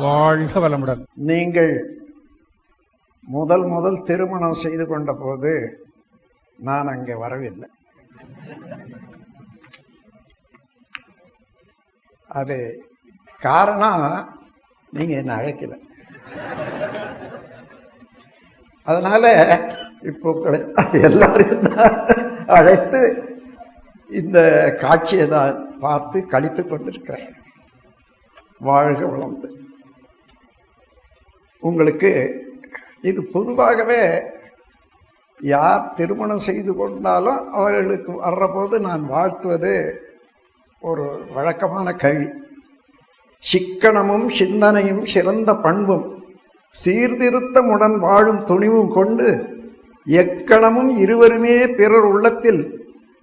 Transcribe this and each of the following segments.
வாழ்க வளமுடன். நீங்கள் முதல் முதல் திருமணம் செய்து கொண்ட போது நான் அங்கே வரவில்லை. அது காரணம் நீங்க என்ன அழைக்கல. அதனால இப்போ எல்லாரும் அழைத்து இந்த காட்சியை நான் பார்த்து கழித்து கொண்டிருக்கிறேன். வாழ்க வளமுடன். உங்களுக்கு இது பொதுவாகவே யார் திருமணம் செய்து கொண்டாலும் அவர்களுக்கு வர்றபோது நான் வாழ்த்துவது ஒரு வழக்கமான கவி சிக்கனமும் சிந்தனையும் சிறந்த பண்பும் சீர்திருத்தமுடன் வாழும் துணிவும் கொண்டு எக்கணமும் இருவருமே பிறர் உள்ளத்தில்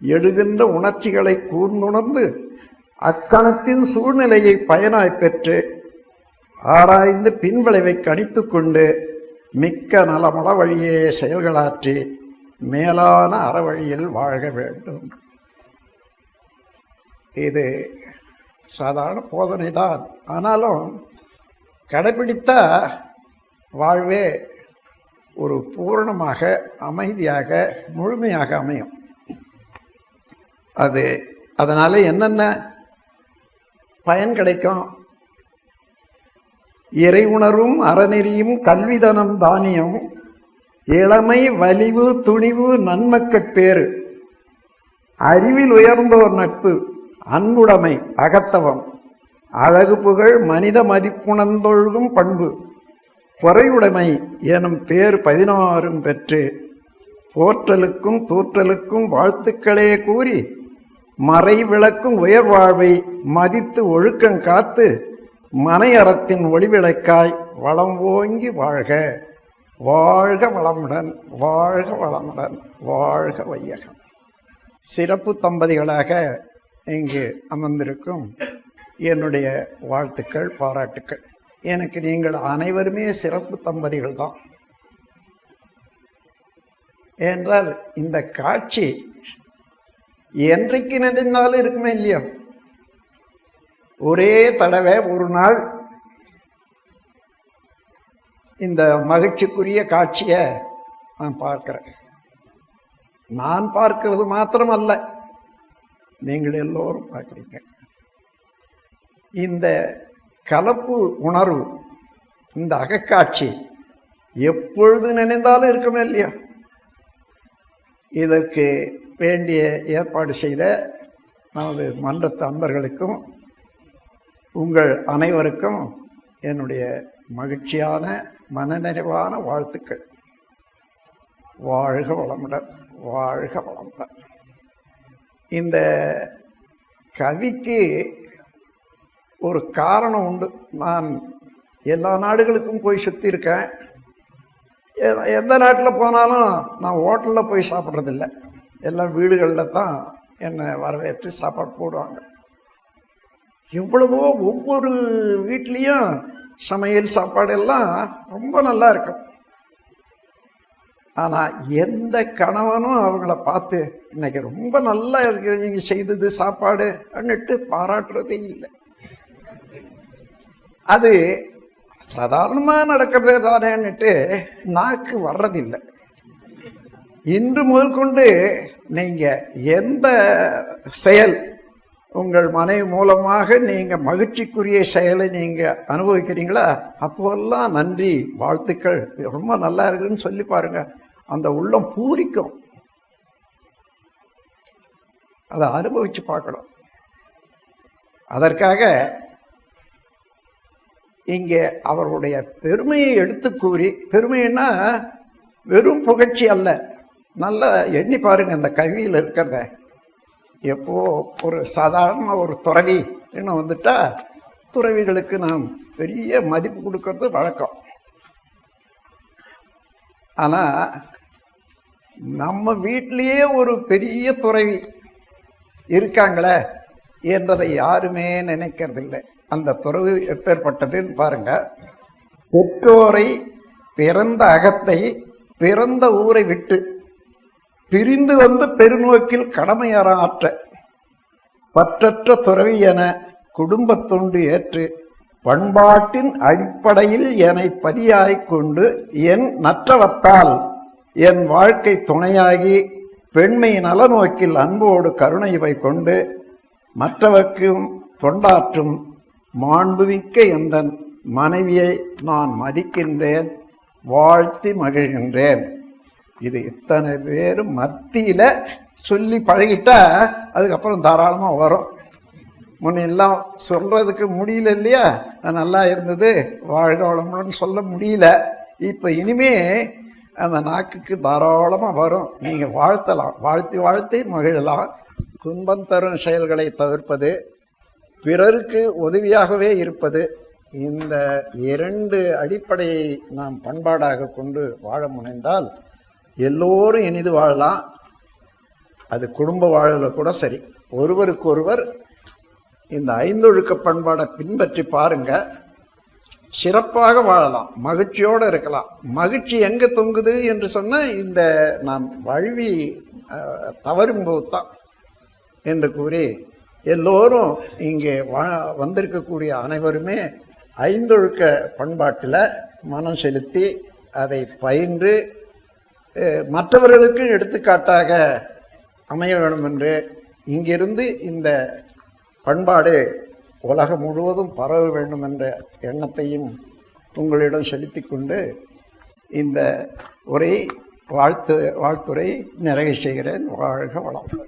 எழுகின்ற உணர்ச்சிகளை கூர்ந்துணர்ந்து அக்கணத்தின் சூழ்நிலையை பயனாய் பெற்று ஆராய்ந்து பின்விளைவை கணித்து கொண்டு மிக்க நலமள வழியே செயல்களாற்றி மேலான அறவழியில் வாழ்க வேண்டும். இது சாதாரண போதனை தான் ஆனாலும் கடைபிடித்த வாழ்வே ஒரு பூரணமாக அமைதியாக முழுமையாக அமையும். அது அதனால் என்னென்ன பயன் கிடைக்கும்? இறை உணர்வும் அறநெறியும் கல்விதனம் தானியம். இளமை வலிவு துணிவு நன்மக்கட்பேறு அறிவில் உயர்ந்தோர் நட்பு அன்புடைமை அகத்தவம். அழகு புகழ் மனித மதிப்புணர்ந்தொழுகும் பண்பு. பொறையுடைமை எனும் பேர் பதினாறும் பெற்று போற்றலுக்கும் தூற்றலுக்கும் வாழ்த்துக்களே கூறி மறை விளக்கும் உயர்வாழ்வை மதித்து ஒழுக்கம் காத்து மனையறத்தின் ஒளிவிளக்காய் வளம் ஓங்கி வாழ்க. வாழ்க வளமுடன் வாழ்க வளமுடன் வாழ்க வையகம். சிறப்பு தம்பதிகளாக இங்கு அமர்ந்திருக்கும் என்னுடைய வாழ்த்துக்கள் பாராட்டுக்கள். எனக்கு நீங்கள் அனைவருமே சிறப்பு தம்பதிகள் தான். என்றால் இந்த காட்சி என்றைக்கு நடந்தாலும் இருக்குமே இல்லையோ? ஒரே தடவை ஒரு நாள் இந்த மகிழ்ச்சிக்குரிய காட்சியை நான் பார்க்குறேன். நான் பார்க்கிறது மாத்திரம் அல்ல நீங்கள் எல்லோரும் பார்க்குறீங்க. இந்த கலப்பு உணர்வு இந்த அகக்காட்சி எப்பொழுது நினைந்தாலும் இருக்குமே இல்லையா? இதற்கு வேண்டிய ஏற்பாடு செய்த நமது மன்றத்து அன்பர்களுக்கும் உங்கள் அனைவருக்கும் என்னுடைய மகிழ்ச்சியான மனநிறைவான வாழ்த்துக்கள். வாழ்க வளமுடன் வாழ்க வளமுடன். இந்த கவிக்கு ஒரு காரணம் உண்டு. நான் எல்லா நாடுகளுக்கும் போய் சுற்றி இருக்கேன் எந்த நாட்டில் போனாலும் நான் ஹோட்டலில் போய் சாப்பிட்றதில்ல. எல்லாம் வீடுகளில் தான் என்னை வரவேற்று சாப்பாடு போடுவாங்க. எவ்வளவோ ஒவ்வொரு வீட்லேயும் சமையல் சாப்பாடு எல்லாம் ரொம்ப நல்லா இருக்கும். ஆனால் எந்த கணவனும் அவங்கள பார்த்து இன்னைக்கு ரொம்ப நல்லா இருக்கு நீங்கள் செய்தது சாப்பாடு அப்படின்ட்டு பாராட்டுறதே இல்லை. அது சாதாரணமாக நடக்கிறதே தானேன்னுட்டு நாக்கு வர்றதில்லை. இன்று முதல் கொண்டு நீங்கள் எந்த செயல் உங்கள் மனைவி மூலமாக நீங்கள் மகிழ்ச்சிக்குரிய செயலை நீங்கள் அனுபவிக்கிறீங்களா? அப்போல்லாம் நன்றி வாழ்த்துக்கள். ரொம்ப நல்லா இருக்குதுன்னு சொல்லி பாருங்க. அந்த உள்ளம் பூரிக்கும். அதை அனுபவித்து பார்க்கணும். அதற்காக இங்கே அவருடைய பெருமையை எடுத்து கூறி பெருமைன்னா வெறும் புகழ்ச்சி அல்ல. நல்லா எண்ணி பாருங்கள் இந்த கவியில் இருக்கிறத. எப்போ ஒரு சாதாரண ஒரு துறவி இன்னும் வந்துட்டா துறவிகளுக்கு நாம் பெரிய மதிப்பு கொடுக்கறது வழக்கம். ஆனால் நம்ம வீட்டிலேயே ஒரு பெரிய துறவி இருக்காங்களே என்றதை யாருமே நினைக்கிறதில்லை. அந்த துறவு எப்பேற்பட்டதுன்னு பாருங்க. பெற்றோரை பிறந்த அகத்தை பிறந்த ஊரை விட்டு பிரிந்து வந்து பெருநோக்கில் கடமையறாற்ற பற்றற்ற துறவி என குடும்பத்தொண்டு ஏற்று பண்பாட்டின் அடிப்படையில் என்னை பதியாய்க் கொண்டு என் நற்றவத்தால் என் வாழ்க்கை துணையாகி பெண்மை நலநோக்கில் அன்போடு கருணை இவை கொண்டு மற்றவர்க்கும் தொண்டாற்றும் மாண்புமிக்க எந்தன் மனைவியை நான் மதிக்கின்றேன் வாழ்த்தி மகிழ்கின்றேன். இது இத்தனை பேர் மத்தியில் சொல்லி பழகிட்டா அதுக்கப்புறம் தாராளமாக வரும். முன்னெல்லாம் சொல்கிறதுக்கு முடியல இல்லையா? அது நல்லா இருந்தது. வாழ்க வளமுடன் சொல்ல முடியல. இப்போ இனிமே அந்த நாக்குக்கு தாராளமாக வரும். நீங்கள் வாழ்த்தலாம். வாழ்த்தி வாழ்த்தி மகிழலாம். துன்பம் தரும் செயல்களை தவிர்ப்பது பிறருக்கு உதவியாகவே இருப்பது. இந்த இரண்டு அடிப்படையை நாம் பண்பாடாக கொண்டு வாழ முனைந்தால் எல்லோரும் இனிது வாழலாம். அது குடும்ப வாழ்வில் கூட சரி. ஒருவருக்கொருவர் இந்த ஐந்தொழுக்க பண்பாடை பின்பற்றி பாருங்க. சிறப்பாக வாழலாம். மகிழ்ச்சியோடு இருக்கலாம். மகிழ்ச்சி எங்கே தொங்குது என்று சொன்ன இந்த நாம் வழுவி அஹ், தவறும்போது தான் என்று கூறி எல்லோரும் இங்கே வா வந்திருக்கக்கூடிய அனைவருமே ஐந்தொழுக்க பண்பாட்டில் மனம் செலுத்தி அதை பயின்று மற்றவர்களுக்கும் மற்றவர்களுக்கு எடுத்துக்காட்டாக அமைய வேண்டும் என்று இங்கிருந்து இந்த பண்பாடு உலகம் முழுவதும் பரவ வேண்டும் என்ற எண்ணத்தையும் உங்களிடம் செலுத்தி கொண்டு இந்த உரை வாழ்த்து வாழ்த்துரை நிறைவு செய்கிறேன். வாழ்க வளம்